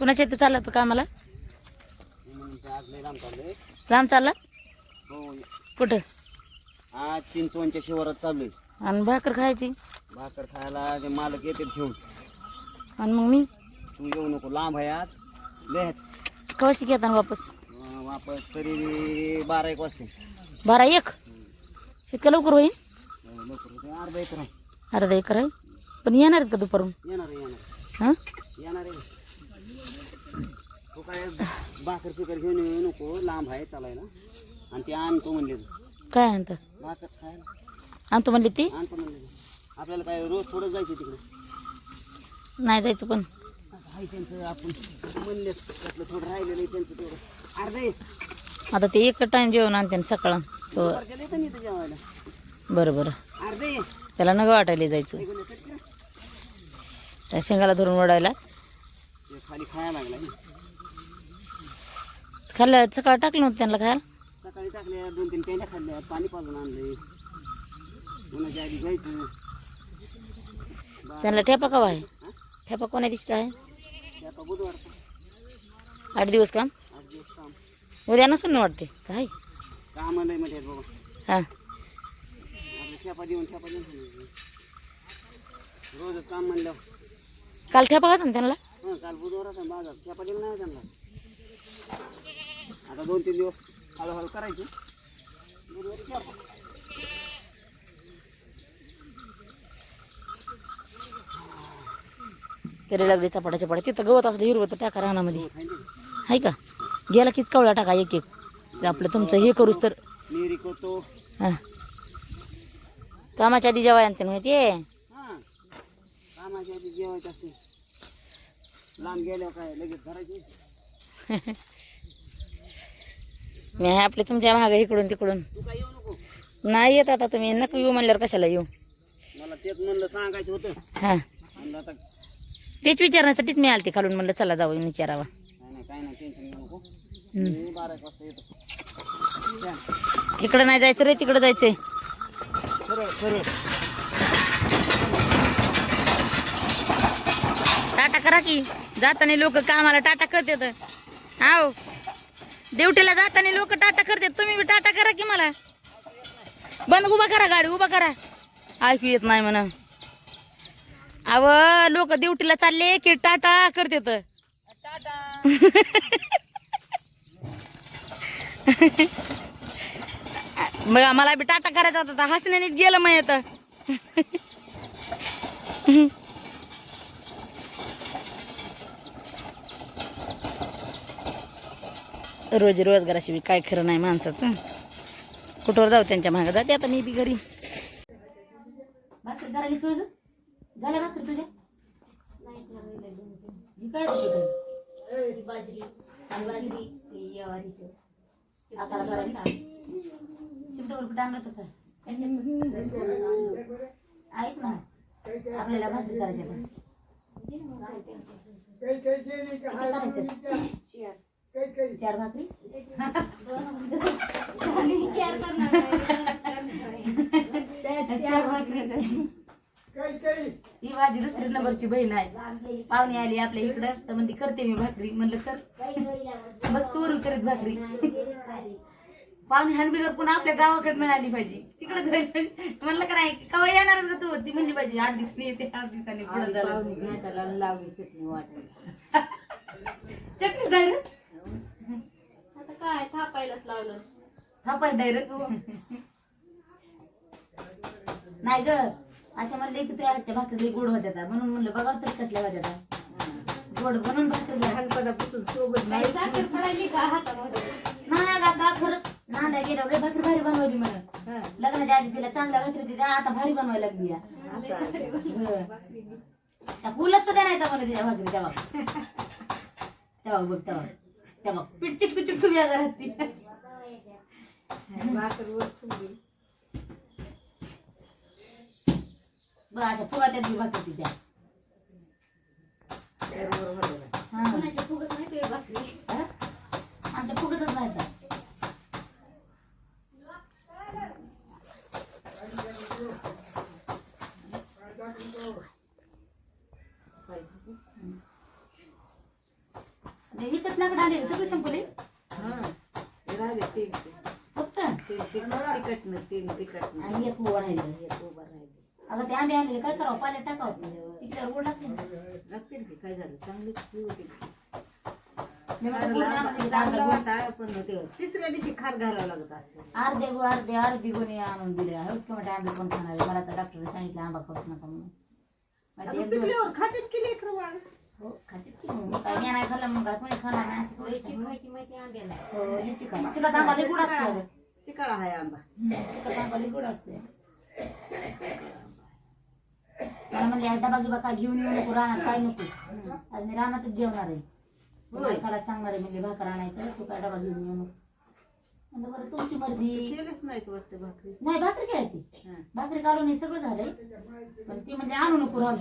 कुणाच्या इथं चालला तू कामाला? लांब चालला? हो कुठं? आज चिंचवणच्या शिवारात चाललोय आणि भाकर खायची? भाकर खायला ते मालक येते घेऊन आणि मग मी? तू येऊ नको लांब आहे आज लय. कशी घेताना वापस? अं, वापस तरी बारा एक? वाजते बारा एक इतकं लवकर होईल अं, लवकर होते. अर्धा एकर आहे अर्धा एकर आहे पण येणार आहेत का दुपारून? येणार आहे येणार आहे. हां? येणार आहे. काय भाकर फिकर घेऊन येऊ नको लांब आहे चालायला. आणि ते आणतो म्हणले. काय आणतं? भाकर खायला. आणतो म्हणली ती? आणतो म्हणले. आपल्याला काय रोज थोडं जायचं तिकडे. नाही जायचं पण. आहे त्यांचं आपण म्हणले त्यातलं थोडं राहिलेलं आहे त्यांचं अर्धे आता ते एक टाइम जेवण आणते ना सकाळ. सो जेवायला. बरं बरं. अर्धे त्याला नग वाटायला जायचं. त्या शेंगाला धरून ओढायला खाली खायला लागलाय ना. खाल्लं सकाळ टाकलं नव्हतं त्यांना खायला? सकाळी टाकल्या दोन तीन पेंड्या खाल्ल्या पाणी पाजून आणलंय उन्हाच्या आधी घ्यायचं. त्यांना ठेपा कवा आहे? ठेपा कोणा दिसत आहे? आता बुधवारचा आठ दिवस काम? आठ दिवस काम. उद्या नसेल ना वाटते? काय? काम आलंय मध्ये बाबा. हाँ. आपलं ठेपा देऊन ठेपा देऊन. रोजच काम म्हणलं. काल ठेपा होता ना त्यांना? हं काल बुधवार होता बाज़ार. ठेपा दिला नाही त्यांना. आता दोन तीन दिवस हळूहळू करायची. बुधवारी ठेपा तरी लागली चपाटा चपाटा तिथं गवत असलं हिरवं तर टाका रानामध्ये. आहे का? गेला कीच कवळा टाका एक एक. आपलं तुमचं हे करूच तर हां. कामाच्या आधी जेवाय आणते माहिती आहे हां. कामाच्या आधी जेवायचं असते. लांब गेल्यावर काय लगेच धरायची मी आहे आपले तुमच्या मागं इकडून तिकडून. नाही येत आता तुम्ही नको येऊ म्हणल्यावर कशाला येऊ? मला तेच म्हणलं सांगायचं होतं. हां. आता तेच विचारण्यासाठीच मी आलते खालून म्हणलं चला जाऊ विचारावा. काय नाही काय नाही टेन्शन घेऊ नको. हम्म. मी बारा एक वाजता येतो. या. इकडं नाही जायचं रे तिकडं जायचंय. सरळ सरळ. टाटा करा की. जाताना लोक कामाला टाटा करतात. हाव. ड्युटीला जाताना लोक टाटा करतात. तुम्ही बी टाटा करा की मला. बंद उभा करा गाडी उभा करा. ऐकू येत नाही म्हणा. अव लोक ड्युटीला चालले की टाटा करतात. बघा मला बी टाटा करायचा होता. हसण्यानेच गेलं मग येतं रोजी रोजगाराशी बी काय खरं नाही माणसाचं. कुठवर जाऊ त्यांच्या मागं? जाते आता मी बी घरी. भाकरी करायला सोय ग? झाल्या भाकरी तुझ्या? काय होती बाजरी आकारा करायला चिमटावर कुठं आणलं होतं? काय ऐक ना आपल्याला भाकरी करायच्या पण. चार भाकरी? चार भाकरी ही माझी दुसरी नंबरची बहीण आहे. पाहुणे आली आपल्या इकडं तर म्हणते करते मी भाकरी. म्हणलं कर. बस करू करत भाकरी. पाहुणे हानबिगर पुन्हा आपल्या गावाकडनं आली पाहिजे. तिकडे पाहिजे. म्हणलं का नाही कवा येणारच का तू? ती म्हणली पाहिजे आठ दिवसांनी येते आठ दिवसांनी पुढे झालं चटणी डायरेक्ट आता काय थापायलाच लावलं. थापाय डायरेक्ट नाही ग अशा म्हणले की तुझ्या हातच्या भाकरी गोड होत्या म्हणून म्हणलं बघा तर कसल्या होत्या गोड म्हणून भाकरी सोबत काही साखर पडायली का हातामध्ये? नाही आता खरंच नांदा गेल्यावर भाकरी भारी बनवली म्हणा लग्नाच्या आधी तिला चांगल्या भाकरी दिल्या आता भारी बनवायला लागली या. हं. फुलच सध्या नाही म्हणा तिच्या भाकरी तेव्हा. तेव्हा बघ तेव्हा. तेव्हा पीठ चिटकू चिटकू व्याज राहते बघ अशा फुगा त्यात बी भाकरी तिच्या हा. हं? आमच्या फुगतच नाही तर. नाकडे आले सगळे संपले राहिले तीन. फक्त? तीन तीन. आणि एक उभं राहिलं. एक उभं राहिले. अगं ते आंबे आणले काय करावं? पाण्यात टाकावं. तिकडे लागते ना. लागतील की काय झालं? चांगली पिऊ ते. अर्धा पण ते तिसऱ्या दिवशी खार घालावं लागत. असतं अर्धे गु- अर्धे अर्धी गुणी आणून दिले. म्हणजे आंबे कोण खाणार आहे? मला तर डॉक्टरने सांगितलं आंबा खाऊच नका म्हणून. माहिती अगं एक दिवस पिकल्यावर खातात की लेकरं बाळ हो खाते की मग. काय नाही खाल्लं मग काय कोणी खाणार नाही असं थोडीच आहे. माहिती माहिती आंब्याला हो लिची खा असतो चिकाळा आहे आंबा असते मला म्हणले "आज डबा गिबा काय घेऊन येऊ नको राहणार काय नको आज मी रानातच जेवणार आहे बायकाला सांगणार आहे म्हणजे भाकर आणायचं तू काय डबा घेऊन येऊ नको म्हणलं बरं तुमची मर्जी केलंच नाही वाटतं भाकरी नाही भाकरी काय ती हा. भाकरी घालून हे सगळं झालंय पण ती म्हणजे आणू नको राहू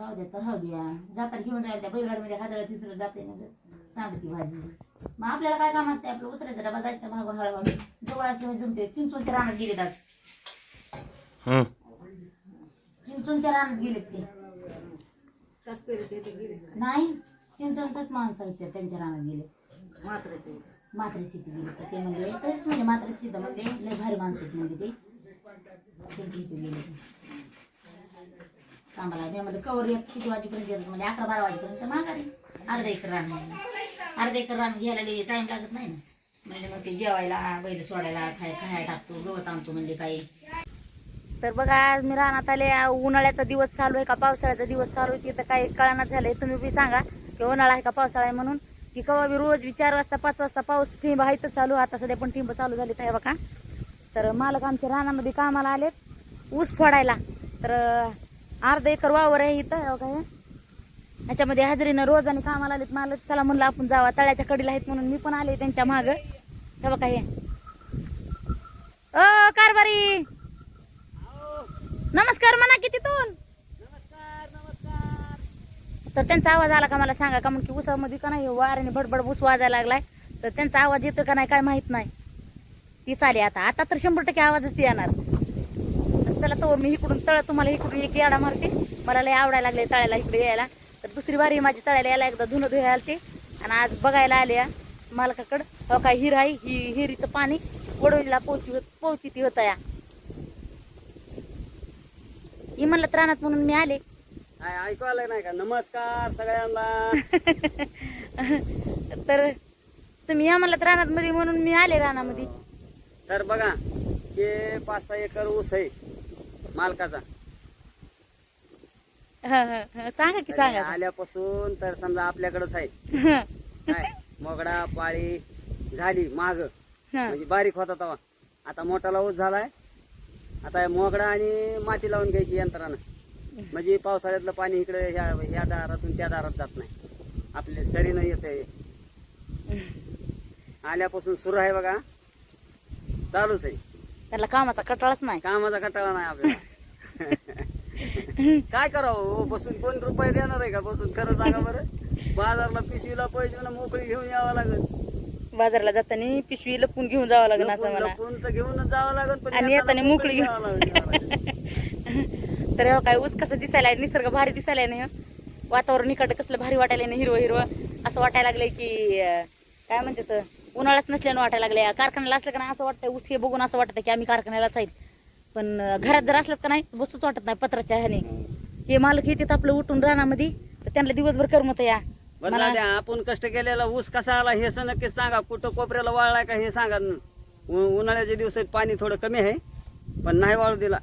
राहू द्या तर राहू द्या. जाताना घेऊन जायला त्या बैलगाडीमध्ये हादळ तिसरं जाते ना सांडती भाजी. मग आपल्याला काय काम असते आपलं उचलायचं डबा जायचं मागून हळूहळू. जवळ असल्यामुळे जमते चिंचवणच्या रानात गेलेत आज. चिंचवणच्या रानात गेलेत ते. नाही चिंचवणचाच माणसं आहेत त्या. त्यांच्या रानात गेले मात्र मात्रे शेती गेली तर ते म्हणजे तसेच म्हणजे मात्रे शेती म्हणजे लय भारी माणसं म्हणजे ते. गेले. कामाला मी म्हणजे कवर येत किती वाजेपर्यंत येतात म्हणजे अकरा बारा वाजेपर्यंत माघारी अर्धा एकर रान अर्धा एकर रान घ्यायला टाइम लागत नाही ना. म्हणजे मग ते जेवायला बैल सोडायला खाय खायला टाकतो गवत आणतो म्हणजे काही. तर बघा आज मी राहण्यात आले. उन्हाळ्याचा दिवस चालू आहे का? पावसाळ्याचा दिवस चालू आहे. तिथं काही कळणार झालंय. तुम्ही बी सांगा. की उन्हाळा आहे का पावसाळा आहे म्हणून. की कवा बी रोज चार वाजता पाच वाजता पाऊस ठिंब आहे तर चालू. आता सध्या पण ठिंब चालू झाली आहे बघा. तर मालक आमच्या रानामध्ये कामाला आलेत. ऊस फोडायला. तर अर्धा एकर वावर आहे इथं हो काय बघा हे. ह्याच्यामध्ये हजेरीनं रोजाने कामाला आलेत मला चला म्हणलं आपण जावा तळ्याच्या कडीला आहेत म्हणून मी पण आले त्यांच्या माग. हे बघा हे. अ कारभारी! नमस्कार म्हणा की तिथून तर त्यांचा आवाज आला का मला सांगा का? मग की उसामध्ये का नाही वाऱ्याने बडबड ऊस वाजायला लागलाय. तर त्यांचा आवाज येतो का नाही काय माहीत नाही. ती चाले आता. आता तर शंभर टक्के आवाजच येणार. चला तो मी इकडून तळ तुम्हाला इकडून एक याडा मारते. मला लय आवडायला लागले तळ्याला इकडे यायला. तर दुसरी बारी माझी तळ्याला यायला एकदा धुणं धुया आलते. आणि आज बघायला आले या मालकाकडं. हो काय हिर आहे ही हिरीचं पाणी. वडवणीला पोहोची पोहोची ती होता या. ही म्हणलं त्राणात म्हणून मी आले. ऐकू आलं नाही का? नमस्कार सगळ्यांना. तर तुम्ही या म्हणलं रानात मध्ये म्हणून मी आले रानामध्ये. तर बघा पाच सहा एकर ऊस आहे. मालकाचा. हा, हा, हा. सांगा की तर सांगा. आल्यापासून तर समजा आपल्याकडंच आहे. हा, काय? मोगडा पाळी झाली माग. हा. म्हणजे बारीक होता तवा. आता मोठाला ऊस झालाय. आता मोगडा आणि माती लावून घ्यायची यंत्रानं म्हणजे पावसाळ्यातलं पाणी इकडे ह्या ह्या दारातून त्या दारात जात नाही. आपले सरीनं येते आल्यापासून सुरू आहे बघा. चालूच आहे. त्याला कामाचा कटाळच नाही. कामाचा कटाळा नाही आपल्याला. काय करावं हो, बसून कोण रुपये देणार आहे का? बसून खरं सांगा बरं. बाजारला पिशवीला पैसे ना मोकळी घेऊन यावं लागेल. बाजारला जाताना पिशवी लपून घेऊन जावं लागेल असं मला. लपून तर घेऊनच जावं लागेल पण आणि येताना मोकळी घेऊन. घ्यावं लागेल. तर हे काय ऊस कसं दिसायला निसर्ग भारी दिसायला नाही वातावरण इकडं कसलं भारी वाटायला नाही हिरवं हिरवं. असं वाटायला लागलंय की अं, काय म्हणते तर उन्हाळ्यात नसल्यानं वाटायला लागले कारखान्याला असलं का नाही असं वाटतंय ऊस हे बघून असं वाटतं की आम्ही कारखान्यालाच आहेत. पण घरात जर असलं का नाही बसूच वाटत नाही पत्राच्या ह्याने. हे मालक येतात आपलं उठून रानामध्ये तर त्यांना दिवसभर करमत या. द्या, आपण कष्ट केलेला ऊस कसा आला हे नक्कीच सांगा. कुठं कोपऱ्याला वाळलाय का हे सांगा. उ- उन्हाळ्याच्या दिवसात पाणी थोडं कमी आहे पण नाही वाळू दिला.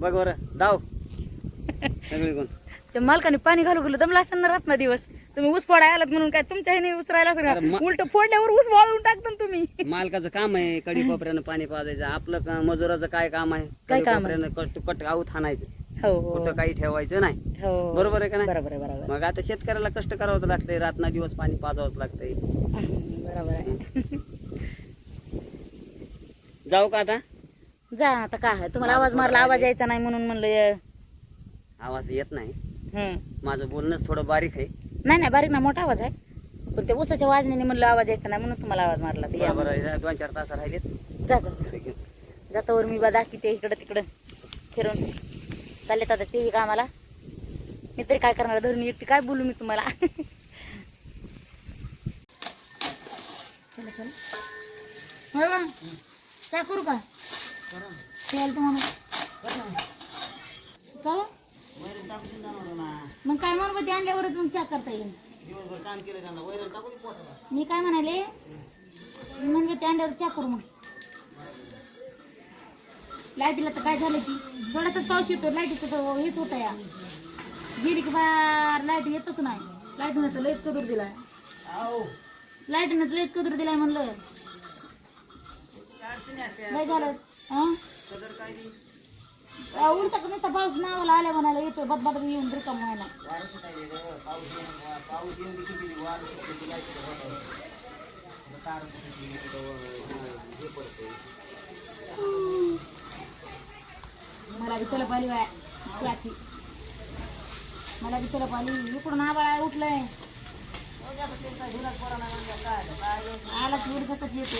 बघ बरं दाव सगळी त्या मालकाने पाणी घालू गेलं दमला असं ना रात ना दिवस. तुम्ही ऊस फोडायला आलात म्हणून काय तुमच्या ह्याने उचरायला मा- उलट फोडल्यावर ऊस वाळून टाकता ना तुम्ही. मालकाचं काम आहे कडी कोपऱ्यानं पाणी पाजायचं. आपलं का- मजुराचं काय काम आहे? काय काम आहे? कोपऱ्यानं कट कट आऊत हाणायचं. हो हो. कुठं काही ठेवायचं नाही. हो. बरोबर आहे का नाही? बरोबर आहे बरोबर मग आता शेतकऱ्याला कष्ट करावंच लागतंय. रातना दिवस पाणी पाजावंच लागतंय. आहे. बरोबर आहे. जाऊ का आता? जा आता काय तुम्हाला आवाज मारला आवाज यायचा नाही म्हणून म्हणलं. आवाज येत नाही. हम्म. माझं बोलणंच थोडं बारीक आहे. नाही नाही बारीक ना मोठा आवाज आहे. पण ते उसाच्या वाजण्याने म्हणलं आवाज यायचा नाही म्हणून तुम्हाला आवाज मारला ते. या. बरोबर दोन चार तास राहिले जा जा जातावर मी बा दाखवते इकडं तिकडं. फिरून. चालले आता ते बी कामाला. मी तरी काय करणार धरून येते काय बोलू मी तुम्हाला? काय करू का? तुम्हाला. टाकून जाणार ना. मग काय मोमबत्ती आणल्यावरच मग चहा करता येईल. दिवसभर काम केलं त्यांना वैरण टाकून पोटाला. मी काय म्हणाले? मोमबत्ती आणल्यावर चहा करू मग. लाईटीला तर काय झालं की थोडासाच पाऊस येतो लाईटीचं तर हेच होतं या. गेली की बार लाइट येतच नाही. लाईटीनं तर लयच कदूर दिलाय. आओ लाईटीनं तर लयच कदूर दिलाय म्हणलं. काय झालं? हा कदर काय उलटा का नुसता पाऊस नावाला आल्या म्हणायला येतो बदबद येऊन रिकाम व्हायला. वारं सुटायले रे पाऊस येऊन मला विचारलं पाहिली आली बाया मला बी चलप इकडून आबाळा उठलंय. आला थोडी येतो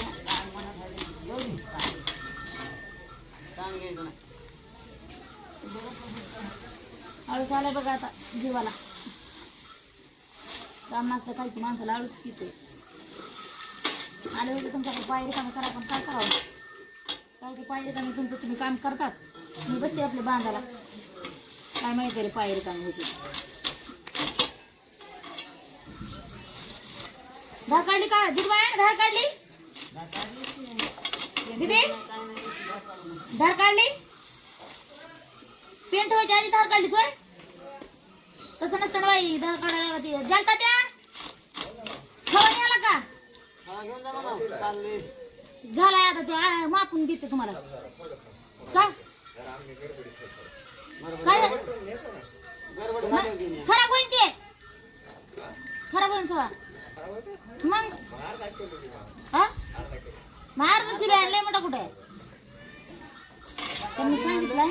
आळूस आलाय बघा आता जीवाला. काम काही की माणसाला आळूच येतोय आले होते तुमच्याकडे पायरी कामं करा पण काय करावं? काय ते पायरी कामं तुमचं तुम्ही काम करतात. मी बसते आपल्या बांधाला. काय माहिती रे पायरी कामं होती. धार काढली का? दिदबाय धार काढली? धार काढली? पेंट व्हायच्या आधी धार काढली सोय तसं नसतं ना बाई धार काढायला ती जलता त्या? खवणी आला का? झालाय आता ते मापून देते तुम्हाला. का? काय खराब होईल ते. खराब होईल खवा मग? हा मार किलो आणलंय मोठा कुठे त्यांनी सांगितलंय.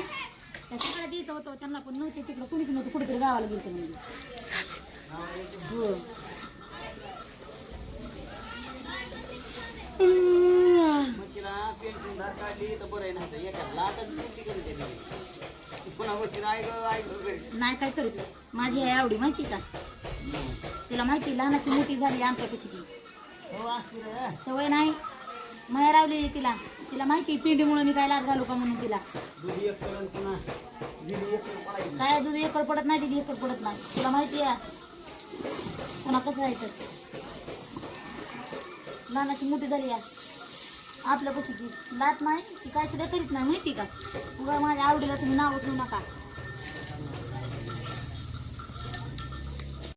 त्या सगळ्या द्यायचं होतं त्यांना पण नव्हते तिकडं कुणीच नव्हतं कुठेतरी गावाला गेलं म्हणजे हो धार काढली तर बरं आहे एका पुन्हा ऐक नाही काय करीत माझी आई आवडी माहिती का? तिला माहिती लहानाची मोठी झाली आमच्यापाशी ती. हो असते रे. सवय नाही? माया तिला. तिला माहिती पिंडीमुळे मी काय लाट घालू का म्हणून तिला. काय दूध एकड पडत नाही तिथे एकड पडत नाही. तुला माहिती आहे? पुन्हा कसं राहायचं नानाची मोठी झाली या आपल्या ती लाट नाही ती काय सुद्धा करीत नाही माहिती का? उगा माझ्या आवडीला तुम्ही नाव ठेवू नका.